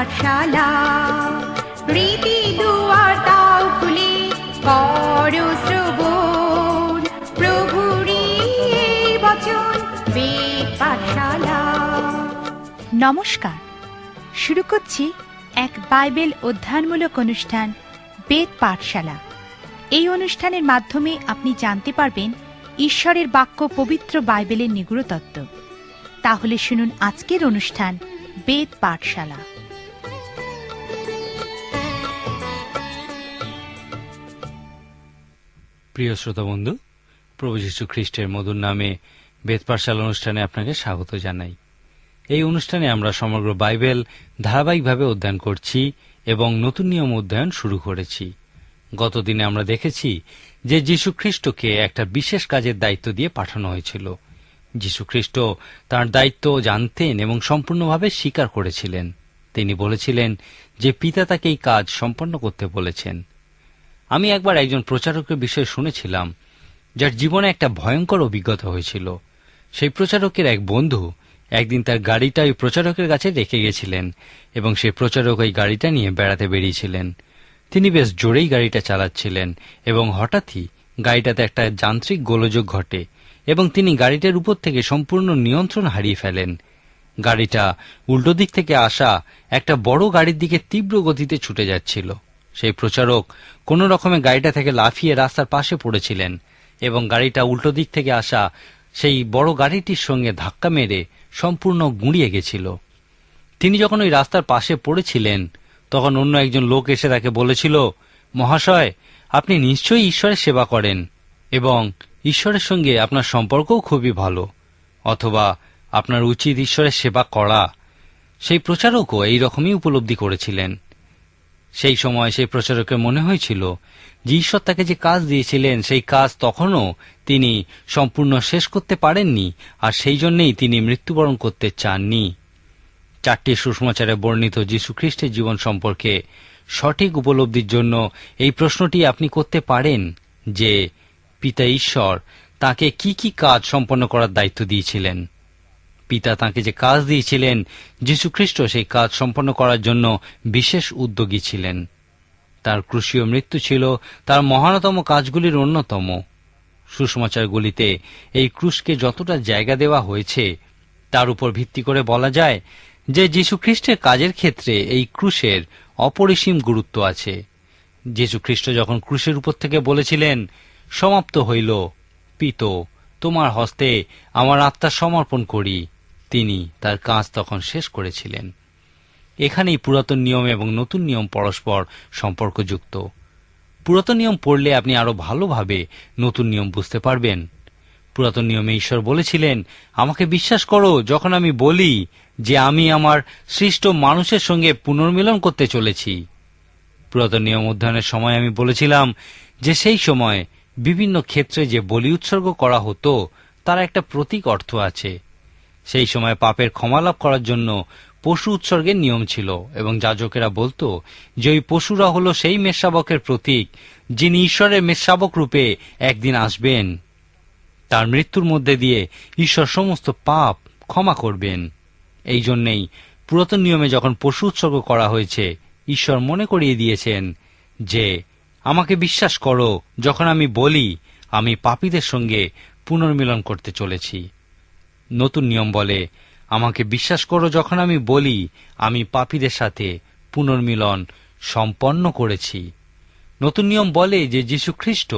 পাঠশালা। রীতি দুয়ার তাও খুলে শ্রবণ। প্রভুরি বচন পাঠশালা। নমস্কার। শুরু করছি এক বাইবেল অধ্যয়নমূলক অনুষ্ঠান, বেদ পাঠশালা। এই অনুষ্ঠানের মাধ্যমে আপনি জানতে পারবেন ঈশ্বরের বাক্য পবিত্র বাইবেলের নিগুড় তত্ত্ব। তাহলে শুনুন আজকের অনুষ্ঠান, বেদ পাঠশালা। প্রিয় শ্রোতা বন্ধু, প্রভু যীশু খ্রিস্টের মধুর নামে বেদ পাঠশালা অনুষ্ঠানে আপনাকে স্বাগত জানাই। এই অনুষ্ঠানে আমরা সমগ্র বাইবেল ধারাবাহিকভাবে অধ্যয়ন করছি এবং নতুন নিয়ম অধ্যয়ন শুরু করেছি। গতদিনে আমরা দেখেছি যে যীশু খ্রিস্টকে একটা বিশেষ কাজের দায়িত্ব দিয়ে পাঠানো হয়েছিল। যীশু তার দায়িত্ব জানতেন এবং সম্পূর্ণভাবে স্বীকার করেছিলেন। তিনি বলেছিলেন যে পিতা তাকে এই কাজ সম্পন্ন করতে বলেছেন। আমি একবার একজন প্রচারকের বিষয়ে শুনেছিলাম, যার জীবনে একটা ভয়ঙ্কর অভিজ্ঞতা হয়েছিল। সেই প্রচারকের এক বন্ধু একদিন তার গাড়িটা ওই প্রচারকের কাছে রেখে গেছিলেন এবং সেই প্রচারক ওই গাড়িটা নিয়ে বেড়াতে বেরিয়েছিলেন। তিনি বেশ জোরেই গাড়িটা চালাচ্ছিলেন এবং হঠাৎই গাড়িটাতে একটা যান্ত্রিক গোলযোগ ঘটে এবং তিনি গাড়িটার উপর থেকে সম্পূর্ণ নিয়ন্ত্রণ হারিয়ে ফেলেন। গাড়িটা উল্টো দিক থেকে আসা একটা বড় গাড়ির দিকে তীব্র গতিতে ছুটে যাচ্ছিল। সেই প্রচারক কোনো রকমে গাড়িটা থেকে লাফিয়ে রাস্তার পাশে পড়েছিলেন এবং গাড়িটা উল্টো দিক থেকে আসা সেই বড় গাড়িটির সঙ্গে ধাক্কা মেরে সম্পূর্ণ গুঁড়িয়ে গেছিল। তিনি যখন ওই রাস্তার পাশে পড়েছিলেন, তখন অন্য একজন লোক এসে তাকে বলেছিল, মহাশয়, আপনি নিশ্চয়ই ঈশ্বরের সেবা করেন এবং ঈশ্বরের সঙ্গে আপনার সম্পর্কও খুবই ভালো, অথবা আপনার উচিত ঈশ্বরের সেবা করা। সেই প্রচারকও এই রকমই উপলব্ধি করেছিলেন। সেই সময় সেই প্রচারকের মনে হয়েছিল যে ঈশ্বর তাকে যে কাজ দিয়েছিলেন, সেই কাজ তখনও তিনি সম্পূর্ণ শেষ করতে পারেননি, আর সেই জন্যেই তিনি মৃত্যুবরণ করতে চাননি। চারটি সুষমাচারে বর্ণিত যীশুখ্রিস্টের জীবন সম্পর্কে সঠিক উপলব্ধির জন্য এই প্রশ্নটি আপনি করতে পারেন যে, পিতা ঈশ্বর, তাকে কি কি কাজ সম্পন্ন করার দায়িত্ব দিয়েছিলেন? পিতা তাকে যে কাজ দিয়েছিলেন যীশুখ্রিস্ট সেই কাজ সম্পন্ন করার জন্য বিশেষ উদ্যোগী ছিলেন। তার ক্রুশীয় মৃত্যু ছিল তার মহানতম কাজগুলির অন্যতম। সুসমাচারগুলিতে এই ক্রুশকে যতটা জায়গা দেওয়া হয়েছে, তার উপর ভিত্তি করে বলা যায় যে যীশুখ্রিস্টের কাজের ক্ষেত্রে এই ক্রুশের অপরিসীম গুরুত্ব আছে। যীশুখ্রিস্ট যখন ক্রুশের উপর থেকে বলেছিলেন, সমাপ্ত হইল, পিত, তোমার হস্তে আমার আত্মা সমর্পণ করি। তিনি তার কাজ তখন শেষ করেছিলেন। এখানেই পুরাতন নিয়ম এবং নতুন নিয়ম পরস্পর সম্পর্কযুক্ত। পুরাতন নিয়ম পড়লে আপনি আরও ভালোভাবে নতুন নিয়ম বুঝতে পারবেন। পুরাতন নিয়মে ঈশ্বর বলেছিলেন, আমাকে বিশ্বাস করো, যখন আমি বলি যে আমি আমার সৃষ্ট মানুষের সঙ্গে পুনর্মিলন করতে চলেছি। পুরাতন নিয়ম অধ্যয়নের সময় আমি বলেছিলাম যে সেই সময় বিভিন্ন ক্ষেত্রে যে বলি উৎসর্গ করা হতো, তার একটা প্রতীক অর্থ আছে। সেই সময় পাপের ক্ষমালাভ করার জন্য পশু উৎসর্গের নিয়ম ছিল এবং যাজকেরা বলতো যে ওই পশুরা হলো সেই মেষশাবকের প্রতীক যিনি ঈশ্বরের মেষশাবক রূপে একদিন আসবেন। তার মৃত্যুর মধ্যে দিয়ে ঈশ্বর সমস্ত পাপ ক্ষমা করবেন। এই জন্যেই পুরাতন নিয়মে যখন পশু উৎসর্গ করা হয়েছে, ঈশ্বর মনে করিয়ে দিয়েছেন যে, আমাকে বিশ্বাস করো, যখন আমি বলি, আমি পাপীদের সঙ্গে পুনর্মিলন করতে চলেছি। নতুন নিয়ম বলে, আমাকে বিশ্বাস করো যখন আমি বলি, আমি পাপীদের সাথে পুনর্মিলন সম্পন্ন করেছি। নতুন নিয়ম বলে যে যীশুখ্রিস্ট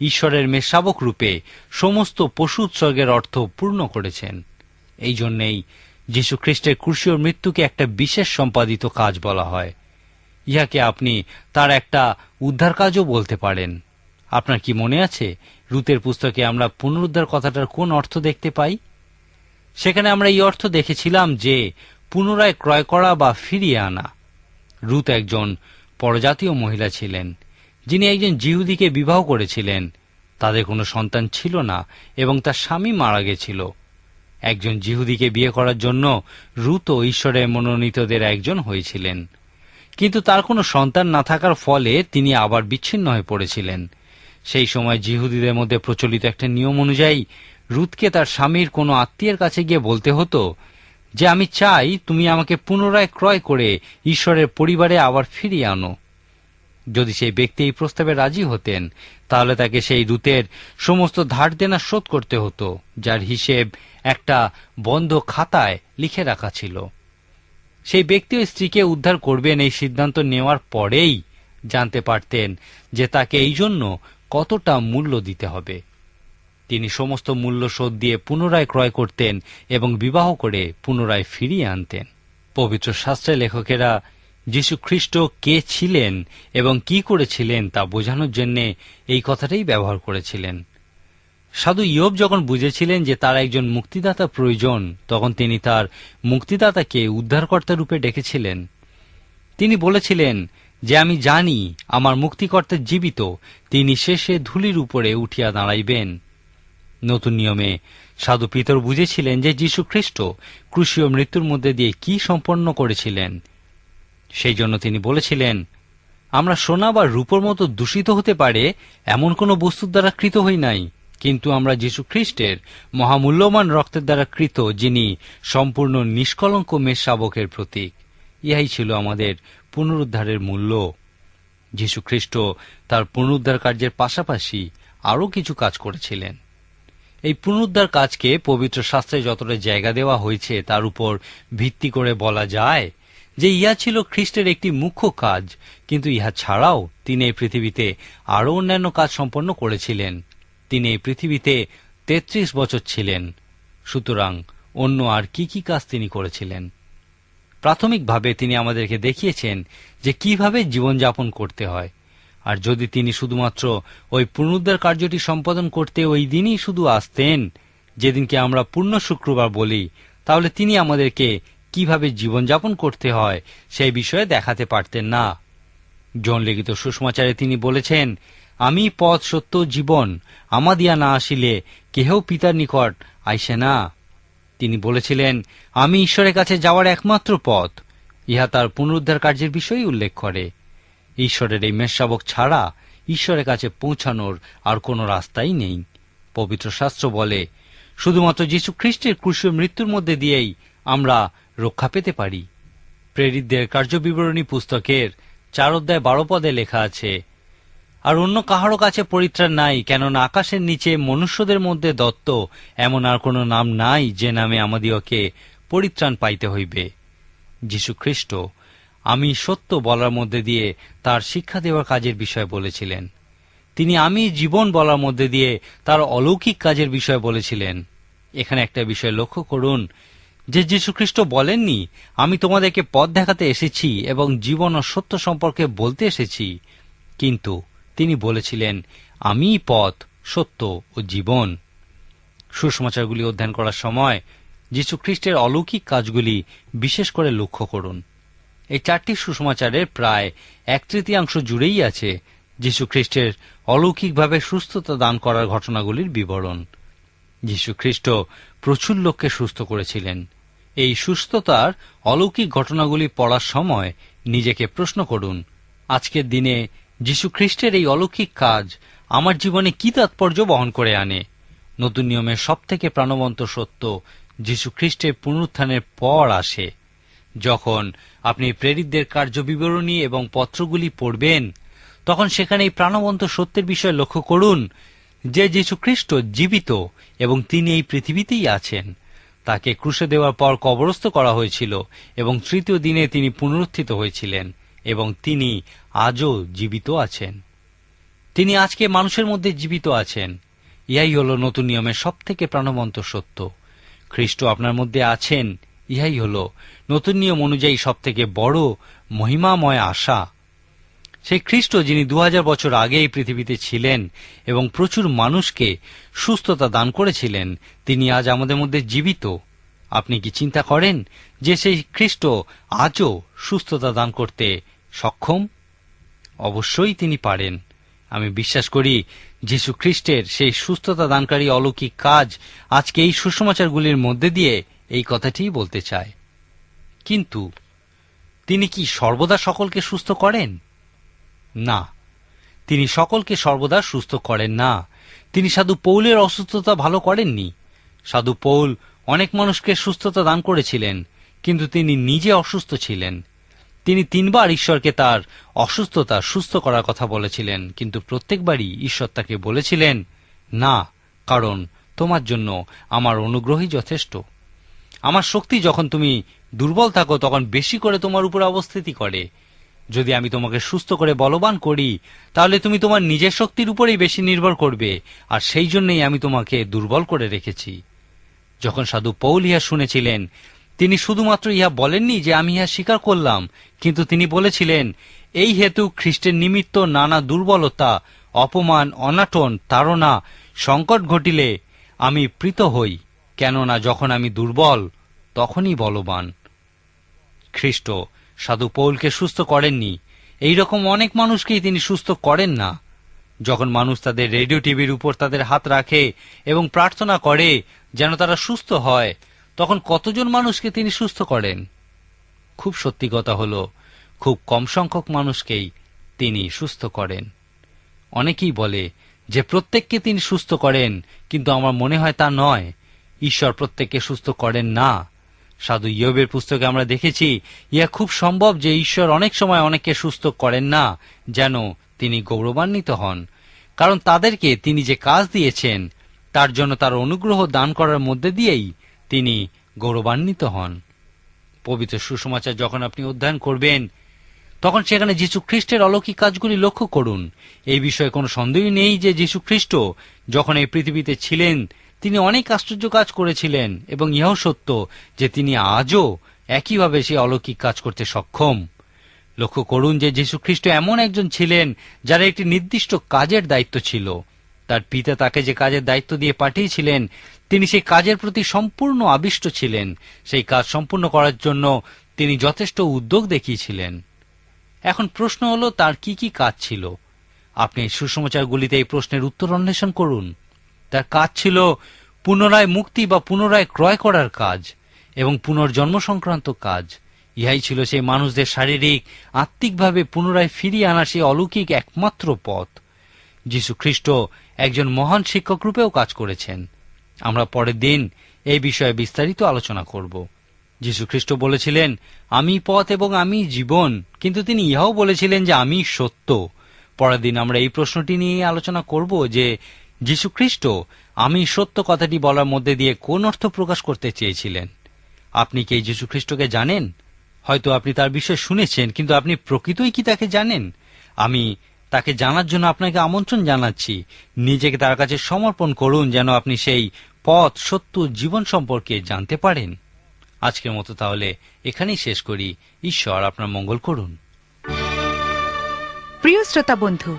ঈশ্বরের মেষাবক রূপে সমস্ত পশু উৎসর্গের অর্থ পূর্ণ করেছেন। এই জন্যেই যীশুখ্রিস্টের ক্রুশীয় মৃত্যুকে একটা বিশেষ সম্পাদিত কাজ বলা হয়। ইহাকে আপনি তার একটা উদ্ধার কাজও বলতে পারেন। আপনার কি মনে আছে, রুতের পুস্তকে আমরা পুনরুদ্ধার কথাটার কোন অর্থ দেখতে পাই? সেখানে আমরা এই অর্থ দেখেছিলাম যে, পুনরায় ক্রয় করা বা ফিরিয়ে আনা। রুত একজন পরজাতীয় মহিলা ছিলেন, যিনি একজন জিহুদিকে বিবাহ করেছিলেন। তাদের কোনো সন্তান ছিল না এবং তার স্বামী মারা গেছিল। একজন জিহুদিকে বিয়ে করার জন্য রুত ঈশ্বরের মনোনীতদের একজন হয়েছিলেন। কিন্তু তার কোনো সন্তান না থাকার ফলে তিনি আবার বিচ্ছিন্ন হয়ে পড়েছিলেন। সেই সময় জিহুদিদের মধ্যে প্রচলিত একটা নিয়ম অনুযায়ী রুথকে তার স্বামীর কোনো আত্মীয়ের কাছে গিয়ে বলতে হতো যে, আমি চাই তুমি আমাকে পুনরায় ক্রয় করে ঈশ্বরের পরিবারে আবার ফিরিয়ে আনো। যদি সেই ব্যক্তি এই প্রস্তাবে রাজি হতেন, তাহলে তাকে সেই রুতের সমস্ত ধার দেনা শোধ করতে হতো, যার হিসেব একটা বন্ধ খাতায় লিখে রাখা ছিল। সেই ব্যক্তি ও স্ত্রীকে উদ্ধার করবেন এই সিদ্ধান্ত নেওয়ার পরেই জানতে পারতেন যে তাকে এই জন্য কতটা মূল্য দিতে হবে। তিনি সমস্ত মূল্য শোধ দিয়ে পুনরায় ক্রয় করতেন এবং বিবাহ করে পুনরায় ফিরিয়ে আনতেন। পবিত্র শাস্ত্রের লেখকেরা খ্রিস্ট কে ছিলেন এবং কি করেছিলেন তা বোঝানোর জন্য এই কথাটাই ব্যবহার করেছিলেন। সাধু ইয়ব যখন বুঝেছিলেন যে তার একজন মুক্তিদাতা প্রয়োজন, তখন তিনি তার মুক্তিদাতাকে উদ্ধারকর্তা রূপে ডেকেছিলেন। তিনি বলেছিলেন, যে আমি জানি, আমার মুক্তিকর্তা জীবিত, তিনি শেষে ধুলির উপরে উঠিয়া দাঁড়াইবেন। নতুন নিয়মে। সাধু পিতর বুঝেছিলেন যে যীশু খ্রিস্ট ক্রুশীয় মৃত্যুর মধ্যে দিয়ে কি সম্পন্ন করেছিলেন। সেই জন্য তিনি বলেছিলেন, আমরা সোনা বা রূপর মতো দূষিত হতে পারে, এমন কোনো বস্তুর দ্বারা কৃত হই নাই। কিন্তু আমরা যীশু খ্রিস্টের রক্তের দ্বারা কৃত, যিনি সম্পূর্ণ নিষ্কলঙ্ক মেষ শাবকের প্রতীক। ইহাই ছিল আমাদের পুনরুদ্ধারের মূল্য। যীশু খ্রিস্ট তার পুনরুদ্ধার কার্যের পাশাপাশি আরও কিছু কাজ করেছিলেন। এই পুনরুদ্ধার কাজকে পবিত্র শাস্ত্রে যতটা জায়গা দেওয়া হয়েছে, তার উপর ভিত্তি করে বলা যায় যে ইহা ছিল খ্রিস্টের একটি মুখ্য কাজ, কিন্তু ইহা ছাড়াও তিনি এই পৃথিবীতে আরও অন্যান্য কাজ সম্পন্ন করেছিলেন। তিনি এই পৃথিবীতে তেত্রিশ বছর ছিলেন। সুতরাং অন্য আর কি কি কাজ তিনি করেছিলেন? প্রাথমিকভাবে তিনি আমাদেরকে দেখিয়েছেন যে কীভাবে জীবনযাপন করতে হয়। আর যদি তিনি শুধুমাত্র ওই পুনরুদ্ধার কার্যটি সম্পাদন করতে ওই দিনই শুধু আসতেন, যেদিনকে আমরা পূর্ণ শুক্রবার বলি, তাহলে তিনি আমাদেরকে কীভাবে জীবনযাপন করতে হয় সেই বিষয়ে দেখাতে পারতেন না। জন লিখিত সুষমাচারে তিনি বলেছেন, আমি পথ, সত্য, জীবন, আমাদিয়া না আসিলে কেহ পিতার নিকট আইসে না। তিনি বলেছিলেন, আমি ঈশ্বরের কাছে যাওয়ার একমাত্র পথ। ইহা তার পুনরুদ্ধার কার্যের বিষয়েই উল্লেখ করে। ঈশ্বরের এই মেষশাবক ছাড়া ঈশ্বরের কাছে পৌঁছানোর আর কোনো রাস্তাই নেই। পবিত্র শাস্ত্র বলে, শুধুমাত্র যীশু খ্রিস্টের ক্রুশীয় মৃত্যুর মধ্যে দিয়েই আমরা রক্ষা পেতে পারি। প্রেরিতদের কার্যবিবরণী পুস্তকের চার অধ্যায় বারো পদে লেখা আছে, আর অন্য কাহারও কাছে পরিত্রাণ নাই, কেননা আকাশের নিচে মনুষ্যদের মধ্যে দত্ত এমন আর কোনো নাম নাই যে নামে আমাদিওকে পরিত্রাণ পাইতে হইবে। যীশু খ্রিস্ট আমি সত্য বলার মধ্যে দিয়ে তার শিক্ষা দেওয়ার কাজের বিষয় বলেছিলেন। তিনি আমি জীবন বলার মধ্যে দিয়ে তার অলৌকিক কাজের বিষয় বলেছিলেন। এখানে একটা বিষয় লক্ষ্য করুন, যে যীশু খ্রিস্ট বলেননি, আমি তোমাদেরকে পথ দেখাতে এসেছি এবং জীবন ও সত্য সম্পর্কে বলতে এসেছি। কিন্তু তিনি বলেছিলেন, আমি পথ, সত্য ও জীবন। সুসমাচারগুলি অধ্যয়ন করার সময় যীশুখ্রিস্টের অলৌকিক কাজগুলি বিশেষ করে লক্ষ্য করুন। এই চারটি সুসমাচারের প্রায় এক তৃতীয়াংশ জুড়েই আছে যীশু খ্রিস্টের অলৌকিকভাবে সুস্থতা দান করার ঘটনাগুলির বিবরণ। যীশু খ্রিস্ট প্রচুর লোককে সুস্থ করেছিলেন। এই সুস্থতার অলৌকিক ঘটনাগুলি পড়ার সময় নিজেকে প্রশ্ন করুন, আজকের দিনে যীশু খ্রিস্টের এই অলৌকিক কাজ আমার জীবনে কি তাৎপর্য বহন করে আনে? নতুন নিয়মের সবথেকে প্রাণবন্ত সত্য যীশু খ্রিস্টের পুনরুত্থানের পর আসে। যখন আপনি প্রেরিতদের কার্যবিবরণী এবং পত্রগুলি পড়বেন, তখন সেখানে এই প্রাণবন্ত সত্যের বিষয়ে লক্ষ্য করুন, যে যীশু খ্রিস্ট জীবিত এবং তিনি এই পৃথিবীতেই আছেন। তাকে ক্রুশে দেওয়ার পর কবরস্থ করা হয়েছিল এবং তৃতীয় দিনে তিনি পুনরুত্থিত হয়েছিলেন এবং তিনি আজও জীবিত আছেন। তিনি আজকে মানুষের মধ্যে জীবিত আছেন। ইহাই হল নতুন নিয়মের সবথেকে প্রাণবন্ত সত্য। খ্রিস্ট আপনার মধ্যে আছেন ইহাই হল নতুন নিয়ম অনুযায়ী সবথেকে বড় মহিমাময় আশা। সেই খ্রিস্ট যিনি দু হাজার বছর আগে এই পৃথিবীতে ছিলেন এবং প্রচুর মানুষকে সুস্থতা দান করেছিলেন, তিনি আজ আমাদের মধ্যে জীবিত। আপনি কি চিন্তা করেন যে সেই খ্রিস্ট আজও সুস্থতা দান করতে সক্ষম? অবশ্যই তিনি পারেন। আমি বিশ্বাস করি যীশু খ্রিস্টের সেই সুস্থতা দানকারী অলৌকিক কাজ আজকে এই সুসমাচারগুলির মধ্যে দিয়ে এই কথাটিই বলতে চায়। কিন্তু তিনি কি সর্বদা সকলকে সুস্থ করেন? না, তিনি সকলকে সর্বদা সুস্থ করেন না। তিনি সাধু পৌলের অসুস্থতা ভালো করেননি। সাধু পৌল অনেক মানুষকে সুস্থতা দান করেছিলেন, কিন্তু তিনি নিজে অসুস্থ ছিলেন। তিনি তিনবার ঈশ্বরকে তার অসুস্থতা সুস্থ করার কথা বলেছিলেন, কিন্তু প্রত্যেকবারই ঈশ্বর তাকে বলেছিলেন, না, কারণ তোমার জন্য আমার অনুগ্রহই যথেষ্ট। আমার শক্তি যখন তুমি দুর্বল থাকো, তখন বেশি করে তোমার উপর অবস্থিতি করে। যদি আমি তোমাকে সুস্থ করে বলবান করি, তাহলে তুমি তোমার নিজের শক্তির উপরেই বেশি নির্ভর করবে, আর সেই জন্যই আমি তোমাকে দুর্বল করে রেখেছি। যখন সাধু পৌল ইহা শুনেছিলেন, তিনি শুধুমাত্র ইহা বলেননি যে আমি ইহা স্বীকার করলাম, কিন্তু তিনি বলেছিলেন, এই হেতু খ্রিস্টের নিমিত্ত নানা দুর্বলতা, অপমান, অনাটন, তাড়না, সংকট ঘটিলে আমি প্রীত হই। কেননা যখন আমি দুর্বল, তখনই বলবান। খ্রিস্ট, সাধু পৌলকে সুস্থ করেননি। এই রকম অনেক মানুষকেই তিনি সুস্থ করেন না। যখন মানুষ তাদের রেডিও টিভির উপর তাদের হাত রাখে এবং প্রার্থনা করে যেন তারা সুস্থ হয়, তখন কতজন মানুষকে তিনি সুস্থ করেন? খুব সত্যি কথা হল, খুব কম সংখ্যক মানুষকেই তিনি সুস্থ করেন। অনেকেই বলে যে প্রত্যেককে তিনি সুস্থ করেন, কিন্তু আমার মনে হয় তা নয়। ঈশ্বর প্রত্যেককে সুস্থ করেন না। সাধু ইয়বের পুস্তকে আমরা দেখেছি ইয়া খুব সম্ভব যে ঈশ্বর অনেক সময় অনেককে সুস্থ করেন না, যেন তিনি গৌরবান্বিত হন। কারণ তাদেরকে তিনি যে কাজ দিয়েছেন, তার জন্য তার অনুগ্রহ দান করার মধ্যে দিয়েই তিনি গৌরবান্বিত হন। পবিত্র সুসমাচার যখন আপনি অধ্যয়ন করবেন, তখন সেখানে যীশু খ্রিস্টের অলৌকিক কাজগুলি লক্ষ্য করুন। এই বিষয়ে কোনো সন্দেহই নেই যে যীশু খ্রিস্ট যখন এই পৃথিবীতে ছিলেন তিনি অনেক আশ্চর্য কাজ করেছিলেন এবং ইহাও সত্য যে তিনি আজও একইভাবে সে অলৌকিক কাজ করতে সক্ষম। লক্ষ্য করুন যে যীশু খ্রিস্ট এমন একজন ছিলেন যার একটি নির্দিষ্ট কাজের দায়িত্ব ছিল। তার পিতা তাকে যে কাজের দায়িত্ব দিয়ে পাঠিয়েছিলেন, তিনি সেই কাজের প্রতি সম্পূর্ণ আবিষ্ট ছিলেন। সেই কাজ সম্পূর্ণ করার জন্য তিনি যথেষ্ট উদ্যোগ দেখিয়েছিলেন। এখন প্রশ্ন হলো, তার কি কি কাজ ছিল? আপনি সুসমাচারগুলিতে এই প্রশ্নের উত্তর অন্বেষণ করুন। তার কাজ ছিল পুনরায় মুক্তি বা পুনরায় ক্রয় করার কাজ এবং পুনর্জন্ম সংক্রান্ত কাজ। ইহাই ছিল সেই মানুষদের শারীরিক, আত্মিকভাবে পুনরায় ফিরিয়ে আনার সেই অলৌকিক একমাত্র পথ। যীশু খ্রিস্ট একজন মহান শিক্ষক রূপেও কাজ করেছেন। আমরা পরের দিন এই বিষয়ে বিস্তারিত আলোচনা করব। যীশু খ্রিস্ট বলেছিলেন, আমি পথ এবং আমি জীবন। কিন্তু তিনি ইহাও বলেছিলেন যে, আমি সত্য। পরের দিন আমরা এই প্রশ্নটি নিয়ে আলোচনা করব যে যীশু খ্রিস্ট আমি সত্য কথাটি বলার মধ্যে দিয়ে কোন অর্থ প্রকাশ করতে চেয়েছিলেন? আপনি কি এই যীশু জানেন? হয়তো আপনি তার বিষয়ে শুনেছেন, কিন্তু আপনি প্রকৃতই কি তাকে জানেন? আমি তাকে জানার জন্য আপনাকে আমন্ত্রণ জানাচ্ছি। নিজেকে তার কাছে সমর্পণ করুন যেন আপনি সেই পথ, সত্য, জীবন সম্পর্কে জানতে পারেন। আজকের মতো তাহলে এখানেই শেষ করি। ঈশ্বর আপনার মঙ্গল করুন। প্রিয় শ্রোতা বন্ধু